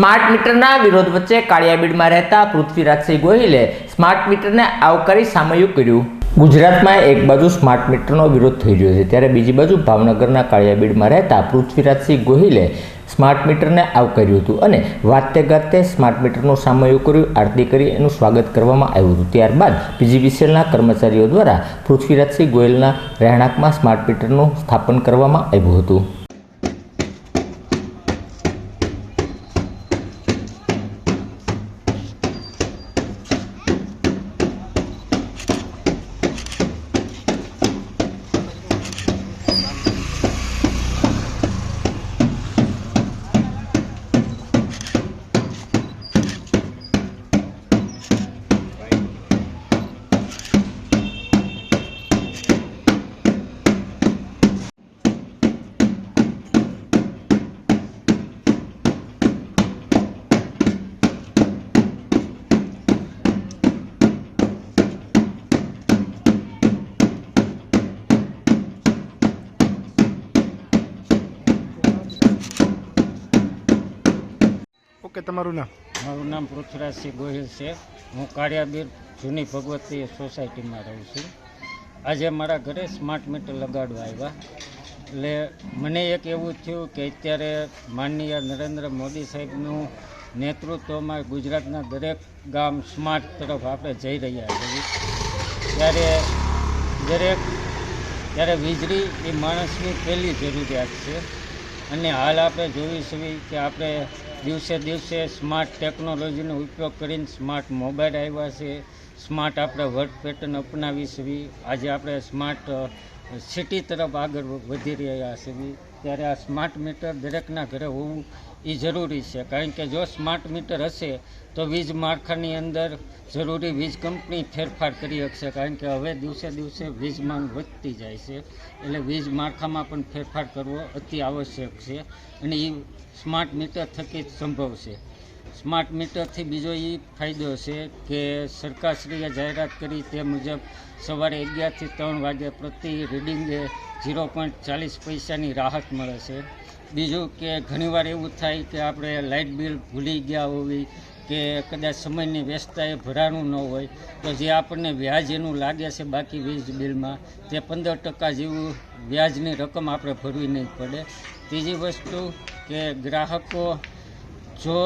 Smart મીટરના વિરોધ વચ્ચે કાળિયાબીડમાં રહેતા પૃથ્વીરાજસિંહ ગોહિલે સ્માર્ટ મીટરને આવકારી સામયું કર્યું. ગુજરાતમાં એક બાજુ સ્માર્ટ મીટરનો વિરોધ થઈ રહ્યો છે, ત્યારે બીજી બાજુ ભાવનગરના કાળિયાબીડમાં રહેતા પૃથ્વીરાજસિંહ ગોહિલે સ્માર્ટ મીટરને આવકાર્યું હતું અને વાતે ગાતે સ્માર્ટ મીટરનું સામયું કર્યું, આરતી કરી એનું સ્વાગત કરવામાં આવ્યું હતું. ત્યારબાદ પીજીવીસીએલના કર્મચારીઓ દ્વારા પૃથ્વીરાજસિંહ ગોયલના રહેણાંકમાં સ્માર્ટ મીટરનું સ્થાપન કરવામાં આવ્યું હતું. ઓકે તમારું નામ? મારું નામ પૃથ્વીરાજસિંહ ગોહિલ છે. હું કાળિયાબીર જૂની ભગવતી સોસાયટીમાં રહું છું. આજે મારા ઘરે સ્માર્ટ મીટર લગાડવા આવ્યા. એટલે મને એક એવું થયું કે અત્યારે માનનીય નરેન્દ્ર મોદી સાહેબનું નેતૃત્વમાં ગુજરાતના દરેક ગામ સ્માર્ટ તરફ આપણે જઈ રહ્યા છીએ. ત્યારે દરેક, ત્યારે વીજળી એ માણસની પહેલી જરૂરિયાત છે. અને હાલ આપણે જોવી છીએ કે આપણે દિવસે દિવસે સ્માર્ટ ટેકનોલોજીનો ઉપયોગ કરીને સ્માર્ટ મોબાઈલ આવ્યા છે સ્માર્ટ આપણે વર્ક પેટર્ન અપનાવી છીએ આજે આપણે સ્માર્ટ સિટી તરફ આગળ વધી રહ્યા છે ત્યારે આ સ્માર્ટ મીટર દરેકના ઘરે હોવું એ જરૂરી છે. કારણ કે જો સ્માર્ટ મીટર હશે, તો વીજ માળખાની અંદર જરૂરી વીજ કંપની ફેરફાર કરી શકશે. કારણ કે હવે દિવસે દિવસે વીજ માંગ વધતી જાય છે. એટલે વીજ માળખામાં પણ ફેરફાર કરવો અતિ આવશ્યક છે અને એ સ્માર્ટ મીટર થકી જ સંભવ છે. સ્માર્ટ મીટરથી બીજો એ ફાયદો છે કે સરકારશ્રીએ જાહેરાત કરી તે મુજબ સવારે અગિયારથી ત્રણ વાગ્યા પ્રતિ રીડિંગે ઝીરો પોઈન્ટ ચાલીસ પૈસાની રાહત મળે છે. બીજું કે ઘણીવાર એવું થાય કે આપણે લાઇટ બિલ ભૂલી ગયા હોવી કે કદાચ સમયની વ્યસ્તતાએ ભરાણું ન હોય, તો જે આપણને વ્યાજ એનું લાગે છે બાકી વીજ બિલમાં, તે પંદર ટકા જેવું વ્યાજની રકમ આપણે ભરવી નહીં પડે. ત્રીજી વસ્તુ કે ગ્રાહકો જો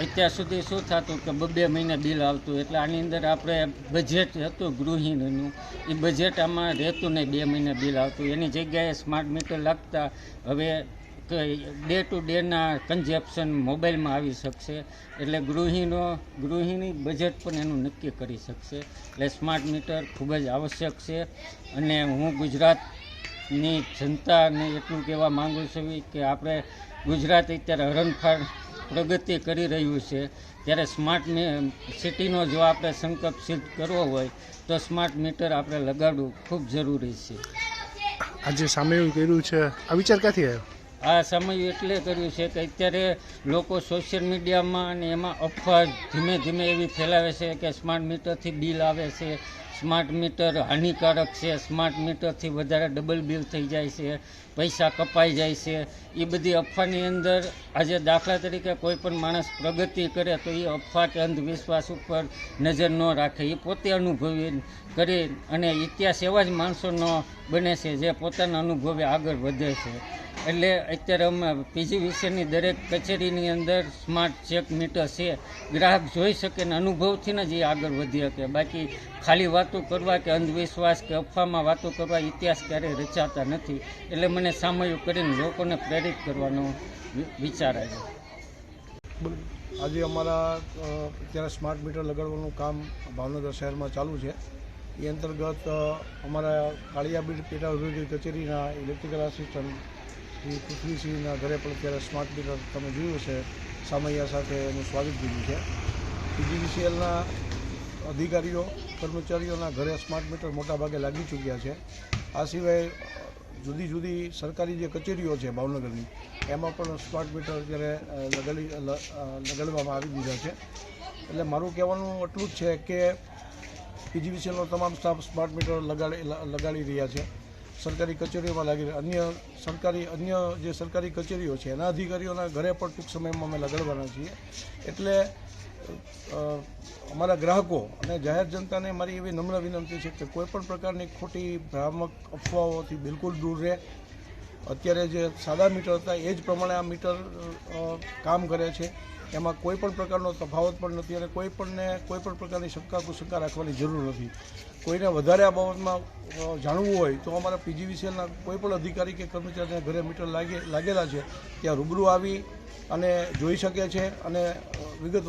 અત્યાર સુધી શું થતું કે બબે મહિને બિલ આવતું? એટલે આની અંદર આપણે બજેટ હતું ગૃહિણીનું. એ બજેટ આમાં રહેતું નહીં, બે મહિને બિલ આવતું. એની જગ્યાએ સ્માર્ટ મીટર લાગતા. હવે ડે ટુ ડેના કન્ઝેપ્શન મોબાઈલમાં આવી શકશે. એટલે ગૃહિણીઓ, ગૃહિણી બજેટ પણ એનું નક્કી કરી શકશે. એટલે સ્માર્ટ મીટર ખૂબ જ આવશ્યક છે. અને હું ગુજરાતની જનતાને એટલું કહેવા માગું છું કે આપણે ગુજરાત અત્યારે હરણફાળ પ્રગતિ કરી રહ્યું છે. ત્યારે સ્માર્ટ સિટીનો જો આપણે સંકલ્પ સિદ્ધ કરવો હોય તો સ્માર્ટ મીટર આપણે લગાડવું ખૂબ જરૂરી છે. આજે સામેયું કર્યું છે. આ વિચાર ક્યાંથી આવ્યો? આ સમય એટલે કર્યું છે કે અત્યારે લોકો સોશિયલ મીડિયામાં અને એમાં અફવા ધીમે ધીમે એવી ફેલાવે છે કે સ્માર્ટ મીટરથી બિલ આવે છે સ્માર્ટ મીટર હાનિકારક છે. સ્માર્ટ મીટરથી વધારે ડબલ બિલ થઈ જાય છે. પૈસા કપાઈ જાય છે. એ બધી અફવાની અંદર આજે દાખલા તરીકે કોઈ પણ માણસ પ્રગતિ કરે તો એ અફવા કે અંધવિશ્વાસ ઉપર નજર ન રાખે. એ પોતે અનુભવી કરી અને ઇતિહાસ એવા જ માણસોનો બને છે જે પોતાના અનુભવે આગળ વધે છે. એટલે અત્યારે અમે પીજી વિશેની દરેક કચેરીની અંદર સ્માર્ટ ચેક મીટર છે. ગ્રાહક જોઈ શકે ને અનુભવથી જ એ આગળ વધી શકે. બાકી ખાલી વાતો કરવા કે અંધવિશ્વાસ કે અફવામાં વાતો કરવા ઇતિહાસ ક્યારેય રચાતા નથી. એટલે મને સામયું કરીને લોકોને પ્રેરિત કરવાનો વિચાર આવ્યો. આજે અમારા અત્યારે સ્માર્ટ મીટર લગાડવાનું કામ ભાવનગર શહેરમાં ચાલુ છે. એ અંતર્ગત અમારા કાળિયાબીડ પેટા વિભાગીય કચેરીના ઇલેક્ટ્રિકલ આસિસ્ટન્ટ શ્રી પૃથ્વીસિંહના ઘરે પણ અત્યારે સ્માર્ટ મીટર તમે જોયું છે સામૈયા સાથે એનું સ્વાગત કર્યું છે. પીજીવીસીએલના અધિકારીઓ કર્મચારીઓના ઘરે સ્માર્ટ મીટર મોટાભાગે લાગી ચૂક્યા છે. આ સિવાય જુદી જુદી સરકારી જે કચેરીઓ છે ભાવનગરની, એમાં પણ સ્માર્ટ મીટર અત્યારે લગાડી લગાડવામાં આવી દીધા છે. એટલે મારું કહેવાનું એટલું જ છે કે, પીજીવીસીએલનો તમામ સ્ટાફ સ્માર્ટ મીટર લગાડી લગાડી રહ્યા છે. સરકારી કચેરીઓમાં લાગી રહ્યા અન્ય સરકારી, અન્ય જે સરકારી કચેરીઓ છે, એના અધિકારીઓના ઘરે પણ ટૂંક સમયમાં અમે લગાડવાના છીએ. એટલે અમારા ગ્રાહકો અને જાહેર જનતાને મારી એવી નમ્ર વિનંતી છે કે કોઈપણ પ્રકારની ખોટી ભ્રામક અફવાઓથી બિલકુલ દૂર રહે. અત્યારે જે સાદા મીટર હતા એ જ પ્રમાણે આ મીટર કામ કરે છે. એમાં કોઈ પણ પ્રકારનો તફાવત પણ નથી અને કોઈ પણને કોઈ પણ પ્રકારની શંકા કુશંકા રાખવાની જરૂર નથી. કોઈને વધારે આ બાબતમાં જાણવું હોય તો અમારા પીજીવીસીએલના કોઈ પણ અધિકારી કે કર્મચારીને ઘરે મીટર લાગે લાગેલા છે ત્યાં રૂબરૂ આવી અને જોઈ શકે છે અને અ, વિગતવાર